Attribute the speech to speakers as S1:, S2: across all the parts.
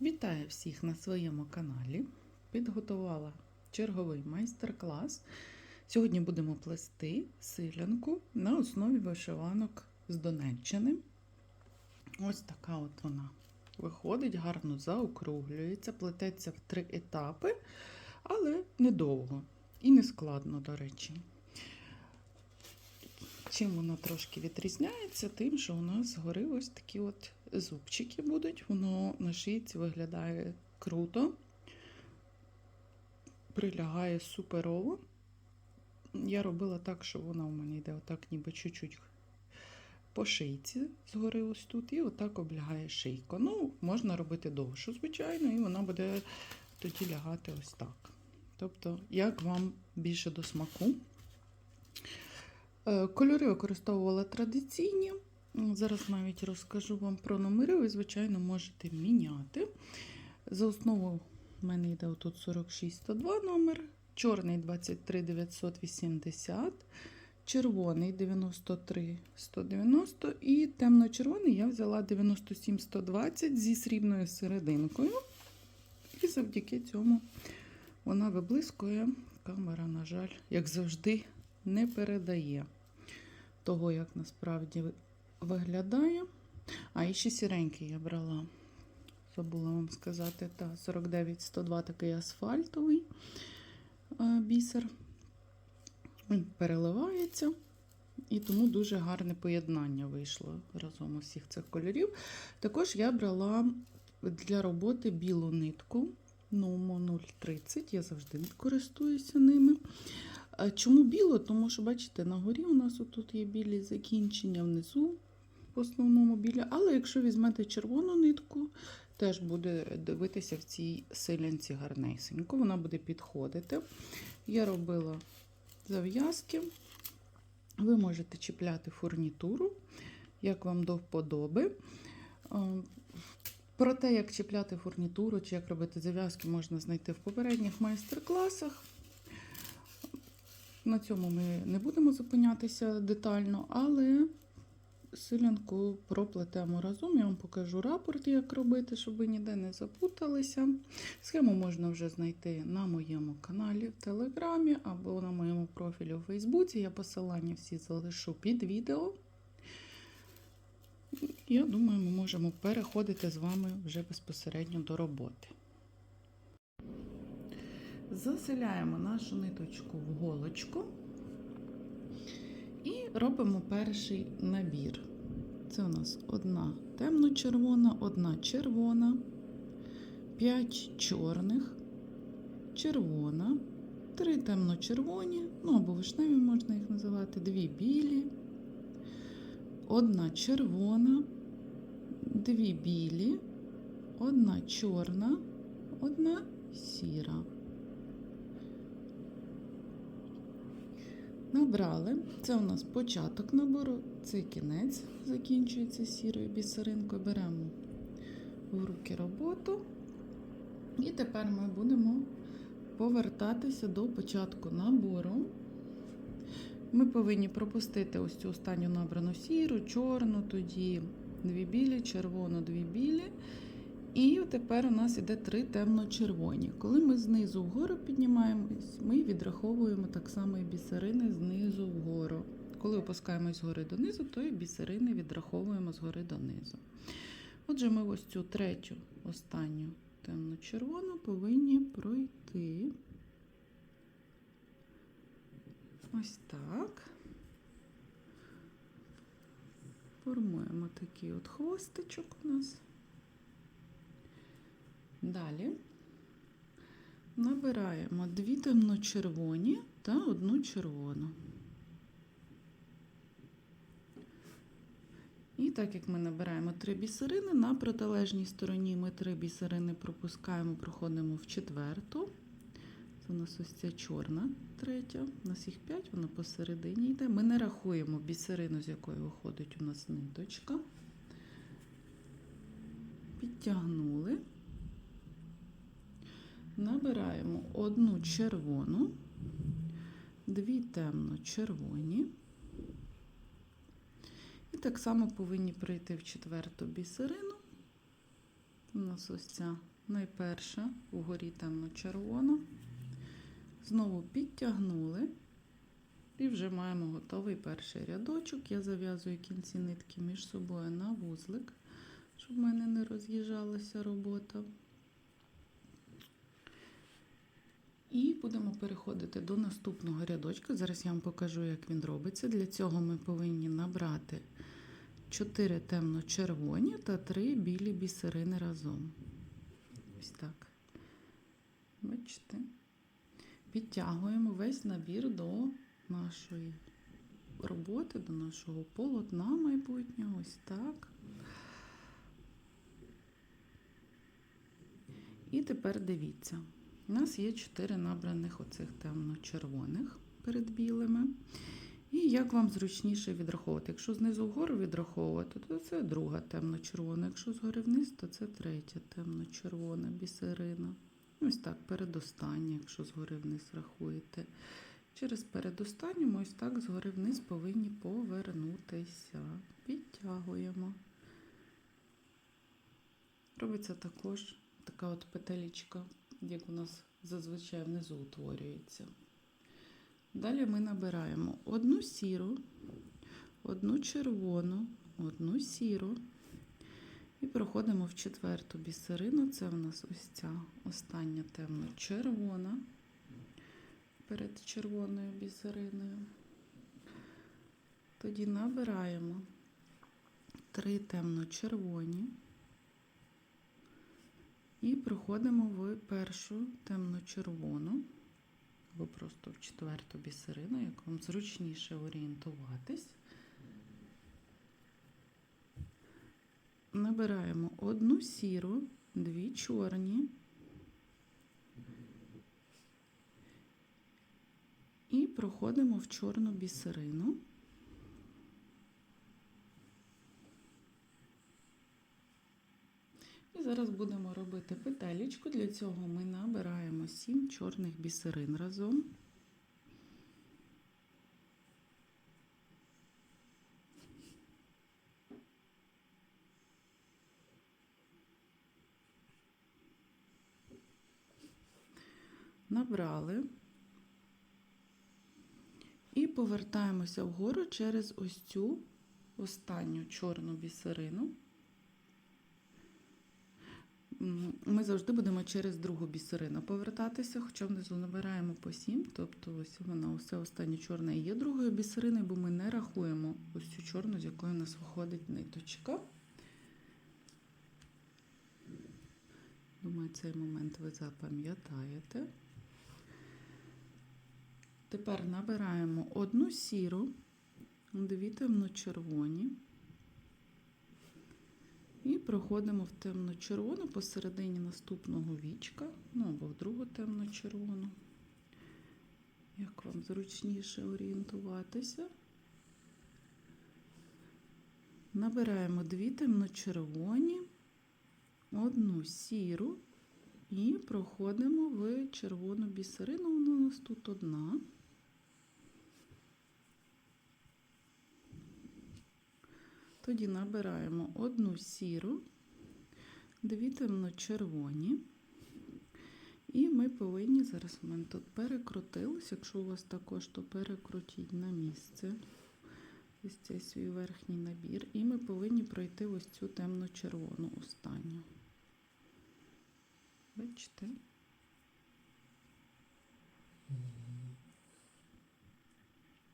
S1: Вітаю всіх на своєму каналі. Підготувала черговий майстер-клас. Сьогодні будемо плести силянку на основі вишиванок з Донеччини. Ось така от вона виходить, гарно заокруглюється, плететься в три етапи, але недовго і не складно, до речі. Чим вона трошки відрізняється, тим, що у нас згори ось такі от зубчики будуть. Воно на шийці виглядає круто, прилягає суперово. Я робила так, що вона у мене йде отак, ніби чуть-чуть по шийці згори ось тут, і отак облягає шийку. Ну, можна робити довшу, звичайно, і вона буде тоді лягати ось так. Тобто, як вам більше до смаку. Е, Кольори використовувала традиційні. Зараз навіть розкажу вам про номери, ви, звичайно, можете міняти. За основу в мене йде отут 46102 номер, чорний 23980, червоний 93190 і темно-червоний я взяла 97120 зі срібною серединкою. І завдяки цьому вона виблискує. Камера, на жаль, як завжди, не передає того, як насправді виглядає. А і ще сіренький я брала. Забула вам сказати, та 49-102 такий асфальтовий е, бісер. Він переливається, і тому дуже гарне поєднання вийшло разом усіх цих кольорів. Також я брала для роботи білу нитку Numo 030, я завжди користуюся ними. Чому біло? Тому що, бачите, на горі у нас тут є білі закінчення, внизу в основному білі. Але якщо візьмете червону нитку, теж буде дивитися в цій силянці гарнесенько, вона буде підходити. Я робила зав'язки. Ви можете чіпляти фурнітуру, як вам до вподоби. Про те, як чіпляти фурнітуру чи як робити зав'язки, можна знайти в попередніх майстер-класах. На цьому ми не будемо зупинятися детально, але силянку проплетемо разом. Я вам покажу рапорт, як робити, щоб ви ніде не запуталися. Схему можна вже знайти на моєму каналі в Телеграмі або на моєму профілі у Фейсбуці. Я посилання всі залишу під відео. Я думаю, ми можемо переходити з вами вже безпосередньо до роботи. Заселяємо нашу ниточку в голочку і робимо перший набір. Це у нас одна темно-червона, одна червона, 5 чорних, червона, три темно-червоні, ну або вишневі можна їх називати, дві білі, одна червона, дві білі, одна чорна, одна сіра. Набрали, це у нас початок набору, це кінець, закінчується сірою бісеринкою. Беремо в руки роботу. І тепер ми будемо повертатися до початку набору. Ми повинні пропустити ось цю останню набрану сіру, чорну, тоді дві білі, червону, дві білі. І тепер у нас іде три темно-червоні. Коли ми знизу вгору піднімаємось, ми відраховуємо так само і бісерини знизу вгору. Коли опускаємось згори донизу, то і бісерини відраховуємо згори донизу. Отже, ми ось цю третю, останню темно-червону повинні пройти. Ось так. Формуємо такий от хвостичок у нас. Далі набираємо дві темно-червоні та одну червону. І так як ми набираємо три бісерини, на протилежній стороні ми три бісерини пропускаємо, проходимо в четверту. Це у нас ось ця чорна третя. У нас їх п'ять, вона посередині йде. Ми не рахуємо бісерину, з якої виходить у нас ниточка. Підтягнули. Набираємо одну червону, дві темно-червоні. І так само повинні прийти в четверту бісерину У нас ось ця найперша, вгорі темно-червона. Знову підтягнули. І вже маємо готовий перший рядочок. Я зав'язую кінці нитки між собою на вузлик, щоб в мене не роз'їжджалася робота. І будемо переходити до наступного рядочка. Зараз я вам покажу, як він робиться. Для цього ми повинні набрати 4 темно-червоні та 3 білі бісерини разом. Ось так. Бачите? Підтягуємо весь набір до нашої роботи, до нашого полотна майбутнього. Ось так. І тепер дивіться. У нас є 4 набраних оцих темно-червоних перед білими. І як вам зручніше відраховувати? Якщо знизу вгору відраховувати, то це друга темно-червона. Якщо згори вниз, то це третя темно-червона бісерина. Ось так, передостання, якщо згори вниз рахуєте. Через передостанню ось так згори вниз повинні повернутися. Підтягуємо. Робиться також така от петелічка, як у нас зазвичай внизу утворюється. Далі ми набираємо одну сіру, одну червону, одну сіру. І проходимо в четверту бісерину. Це у нас ось ця остання темно-червона перед червоною бісериною. Тоді набираємо три темно-червоні і проходимо в першу темно-червону або просто в четверту бісерину, як вам зручніше орієнтуватись. Набираємо одну сіру, дві чорні і проходимо в чорну бісерину. Зараз будемо робити петелечку. Для цього ми набираємо 7 чорних бісерин разом. Набрали і повертаємося вгору через ось цю останню чорну бісерину. Ми завжди будемо через другу бісерину повертатися, хоча внизу набираємо по 7, тобто ось вона усе останнє чорне є другою бісериною, бо ми не рахуємо ось цю чорну, з якої у нас виходить ниточка. Думаю, цей момент ви запам'ятаєте. Тепер набираємо одну сіру, дві темно-червоні. І проходимо в темно-червону посередині наступного вічка, ну або в другу темно-червону. Як вам зручніше орієнтуватися. Набираємо дві темно-червоні, одну сіру і проходимо в червону бісерину. У нас тут одна. Тоді набираємо одну сіру, дві темно-червоні. І ми повинні, зараз у мене тут перекрутилось, якщо у вас також, то перекрутіть на місце ось цей свій верхній набір. І ми повинні пройти ось цю темно-червону останню. Бачите?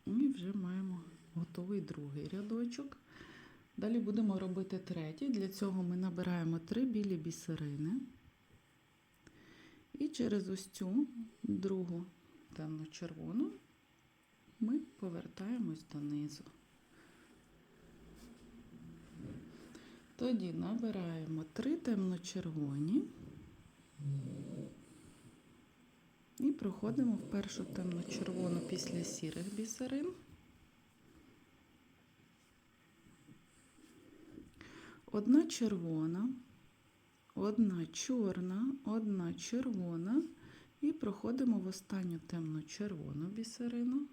S1: І вже маємо готовий другий рядочок. Далі будемо робити третій. Для цього ми набираємо три білі бісерини. І через ось цю другу темно-червону ми повертаємось донизу. Тоді набираємо три темно-червоні і проходимо в першу темно-червону після сірих бісерин. Одна червона, одна чорна, одна червона і проходимо в останню темно-червону бісерину.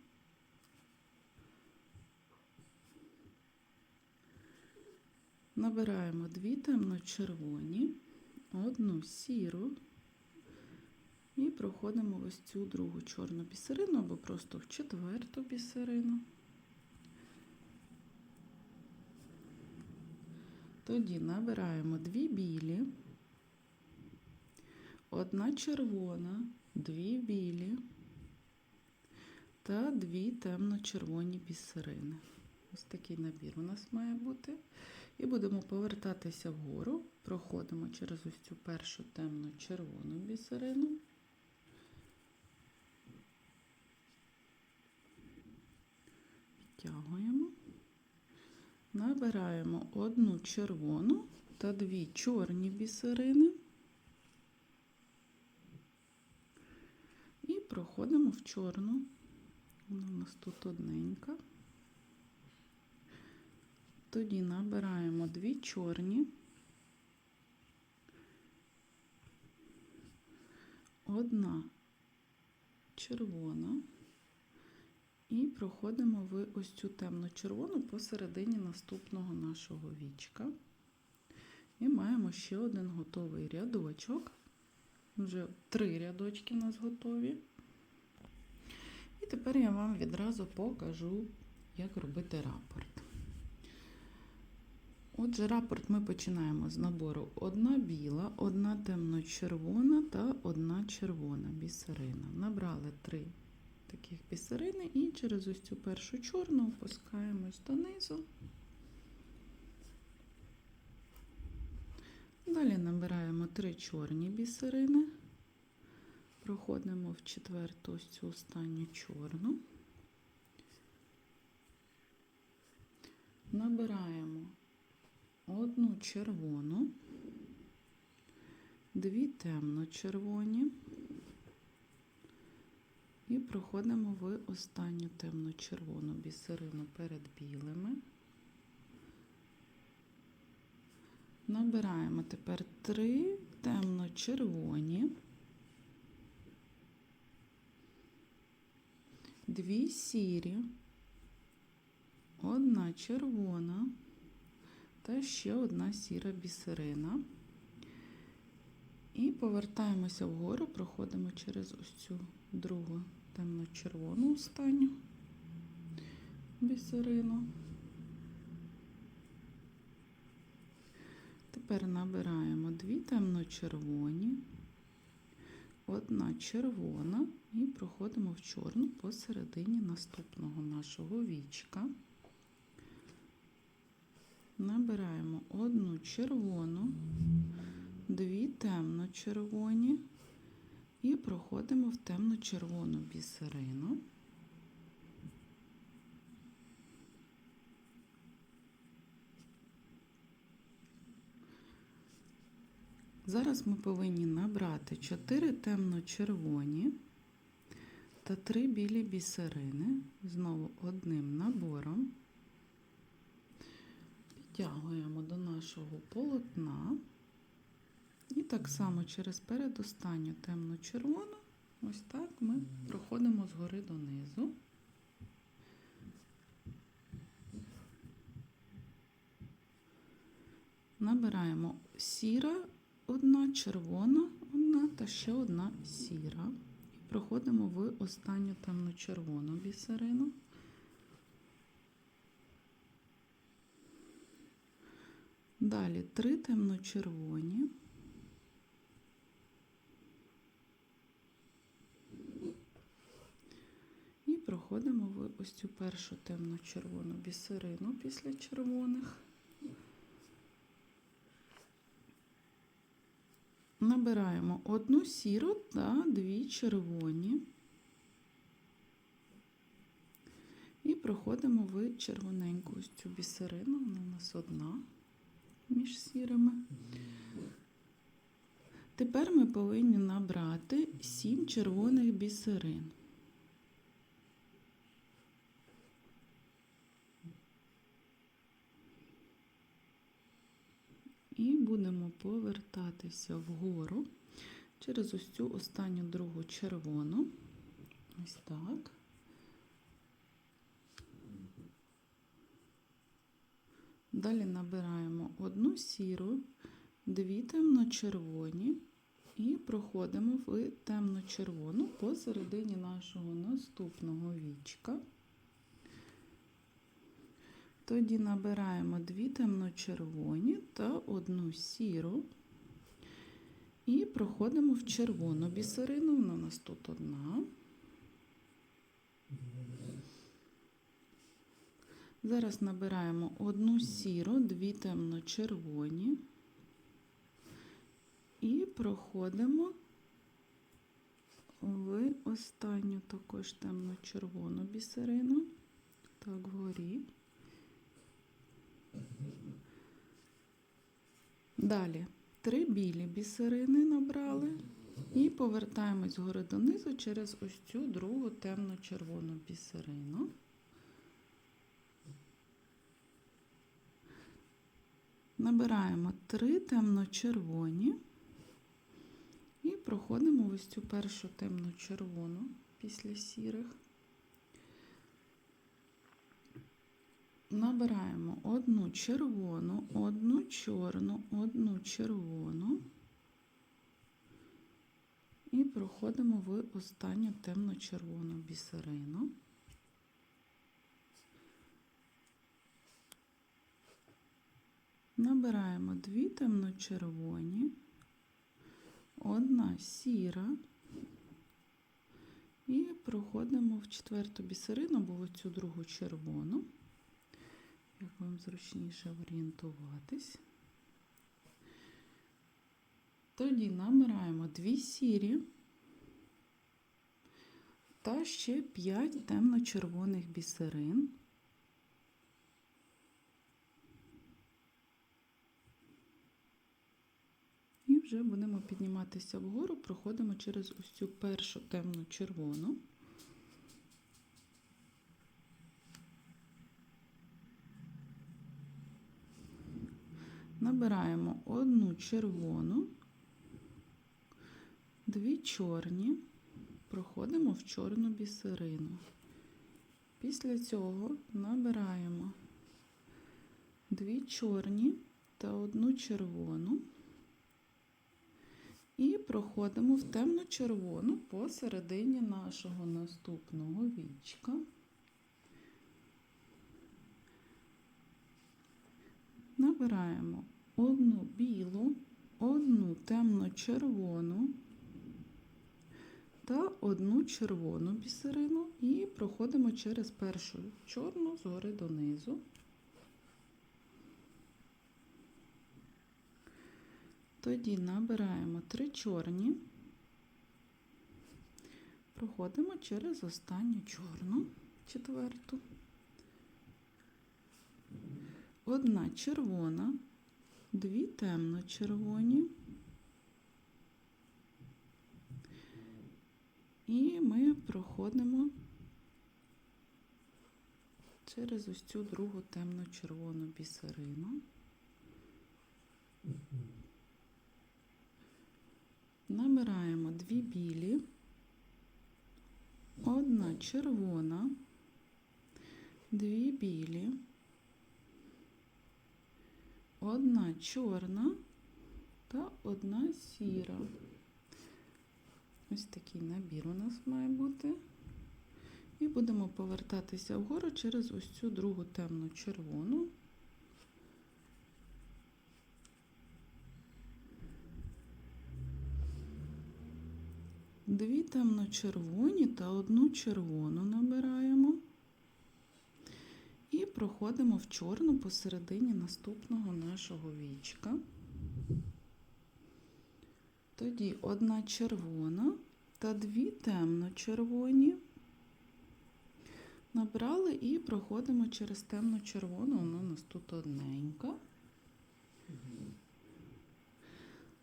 S1: Набираємо дві темно-червоні одну сіру і проходимо ось цю другу чорну бісерину або просто в четверту бісерину. Тоді набираємо дві білі, одна червона, дві білі та дві темно-червоні бісерини. Ось такий набір у нас має бути. І будемо повертатися вгору, проходимо через ось цю першу темно-червону бісерину. Підтягуємо. Набираємо одну червону та дві чорні бісерини. І проходимо в чорну. Вона у нас тут одненька. Тоді набираємо дві чорні, одна червона і проходимо в ось цю темно-червону посередині наступного нашого вічка. І маємо ще один готовий рядочок. Вже три рядочки у нас готові. І тепер я вам відразу покажу, як робити рапорт. Отже, рапорт ми починаємо з набору одна біла, одна темно-червона та одна червона бісерина. Набрали три таких бісерини і через ось цю першу чорну опускаємось донизу. Далі набираємо три чорні бісерини, проходимо в четверту ось цю останню чорну. Набираємо одну червону, дві темно-червоні і проходимо в останню темно-червону бісерину перед білими. Набираємо тепер три темно-червоні, дві сірі, одна червона та ще одна сіра бісерина. І повертаємося вгору, проходимо через ось цю другу темно-червону останню бісерину. Тепер набираємо дві темно-червоні, одна червона і проходимо в чорну посередині наступного нашого вічка. Набираємо одну червону, дві темно-червоні і проходимо в темно-червону бісерину. Зараз ми повинні набрати 4 темно-червоні та 3 білі бісерини, знову одним набором. Підтягуємо до нашого полотна. І так само через передостанню темно-червону, ось так ми проходимо згори донизу. Набираємо сіра, одна червона, одна та ще одна сіра. І проходимо в останню темно-червону бісерину. Далі три темно-червоні. І в ось цю першу темно-червону бісерину після червоних. Набираємо одну сіру та дві червоні. І проходимо в червоненьку ось цю бісерину, вона у нас одна між сірими. Тепер ми повинні набрати сім червоних бісерин. І будемо повертатися вгору через ось цю останню другу червону. Ось так. Далі набираємо одну сіру, дві темно-червоні і проходимо в темно-червону посередині нашого наступного вічка. Тоді набираємо дві темно-червоні та одну сіру. І проходимо в червону бісерину. Вона у нас тут одна. Зараз набираємо одну сіру, дві темно-червоні. І проходимо в останню також темно-червону бісерину. Так, вгорі. Далі три білі бісерини набрали і повертаємось згори донизу через ось цю другу темно-червону бісерину. Набираємо три темно-червоні і проходимо ось цю першу темно-червону після сірих. Набираємо одну червону, одну чорну, одну червону. І проходимо в останню темно-червону бісерину. Набираємо дві темно-червоні, одна сіра. І проходимо в четверту бісерину, або в цю другу червону як вам зручніше орієнтуватись. Тоді набираємо дві сірі та ще 5 темно-червоних бісерин. І вже будемо підніматися вгору, проходимо через ось цю першу темно-червону. Набираємо одну червону, дві чорні, проходимо в чорну бісерину. Після цього набираємо дві чорні та одну червону і проходимо в темно-червону посередині нашого наступного вічка. Набираємо одну білу, одну темно-червону та одну червону бісерину і проходимо через першу чорну згори донизу. Тоді набираємо три чорні, проходимо через останню чорну, четверту. Одна червона, дві темно-червоні. І ми проходимо через ось цю другу темно-червону бісерину. Набираємо дві білі, одна червона, дві білі, одна чорна та одна сіра. Ось такий набір у нас має бути. І будемо повертатися вгору через ось цю другу темну червону. Дві темно-червоні та одну червону набираємо проходимо в чорну посередині наступного нашого вічка. Тоді одна червона та дві темно-червоні. Набрали і проходимо через темно-червону, вона у нас тут одненька.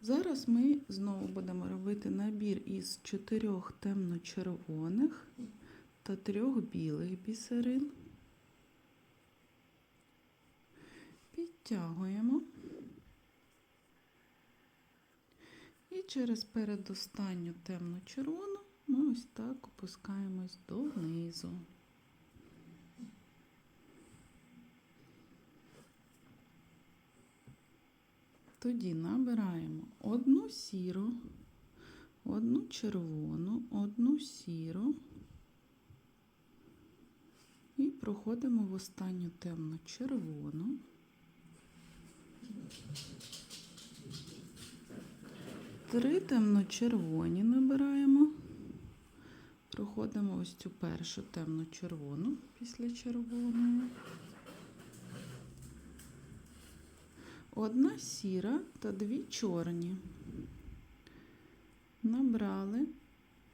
S1: Зараз ми знову будемо робити набір із чотирьох темно-червоних та трьох білих бісерин. Підтягуємо. І через передостанню темно-червону ми ось так опускаємось донизу. Тоді набираємо одну сіру, одну червону, одну сіру і проходимо в останню темну червону. Три темно-червоні набираємо. Проходимо ось цю першу темно-червону після червоної. Одна сіра та дві чорні. Набрали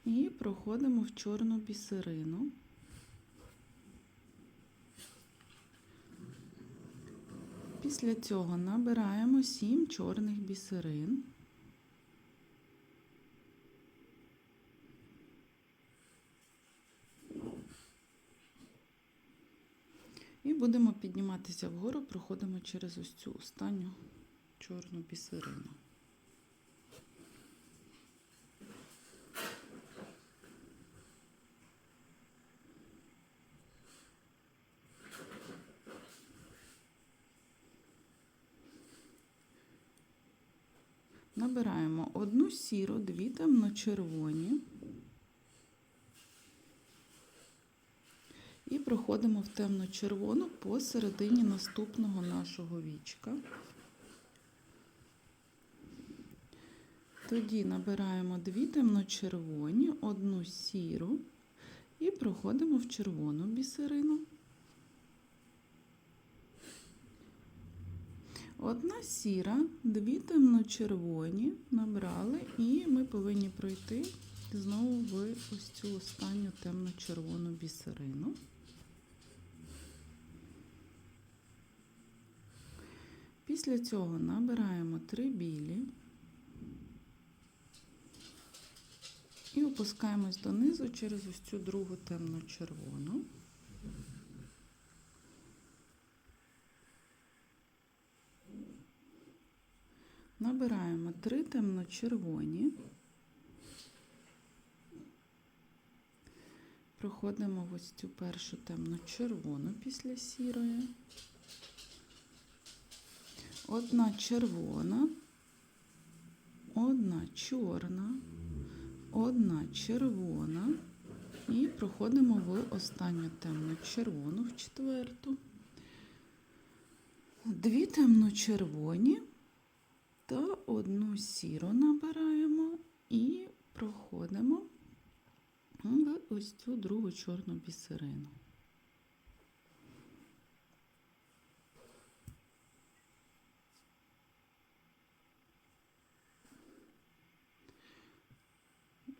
S1: і проходимо в чорну бісерину. Після цього набираємо 7 чорних бісерин. І будемо підніматися вгору, проходимо через ось цю останню чорну бісерину. Набираємо одну сіру, дві темно-червоні. І проходимо в темно-червону посередині наступного нашого вічка. Тоді набираємо дві темно-червоні, одну сіру і проходимо в червону бісерину. Одна сіра, дві темно-червоні набрали, і ми повинні пройти знову в ось цю останню темно-червону бісерину. Після цього набираємо три білі і опускаємось донизу через ось цю другу темно-червону. Набираємо три темно-червоні, проходимо в ось цю першу темно-червону після сірої. Одна червона, одна чорна, одна червона і проходимо в останню темно-червону в четверту. Дві темно-червоні та одну сіру набираємо і проходимо в ось цю другу чорну бісерину.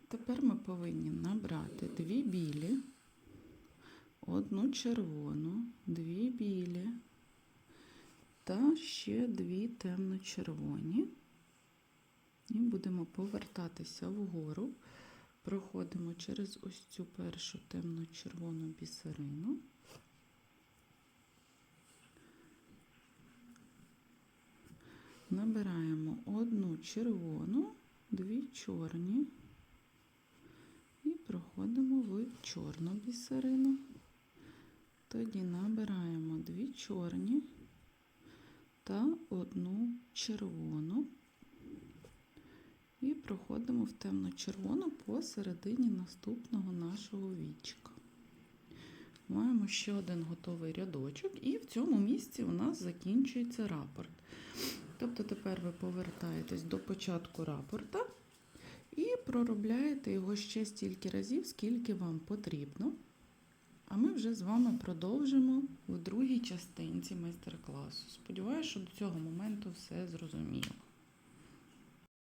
S1: Тепер ми повинні набрати дві білі, одну червону, дві білі та ще дві темно-червоні. І будемо повертатися вгору, проходимо через ось цю першу темно-червону бісерину. Набираємо одну червону, дві чорні і проходимо в чорну бісерину. Тоді набираємо дві чорні та одну червону і проходимо в темно-червону посередині наступного нашого вічка. Маємо ще один готовий рядочок, і в цьому місці у нас закінчується рапорт. Тобто тепер ви повертаєтесь до початку рапорта і проробляєте його ще стільки разів, скільки вам потрібно. А ми вже з вами продовжимо в другій частинці майстер-класу. Сподіваюся, що до цього моменту все зрозуміло.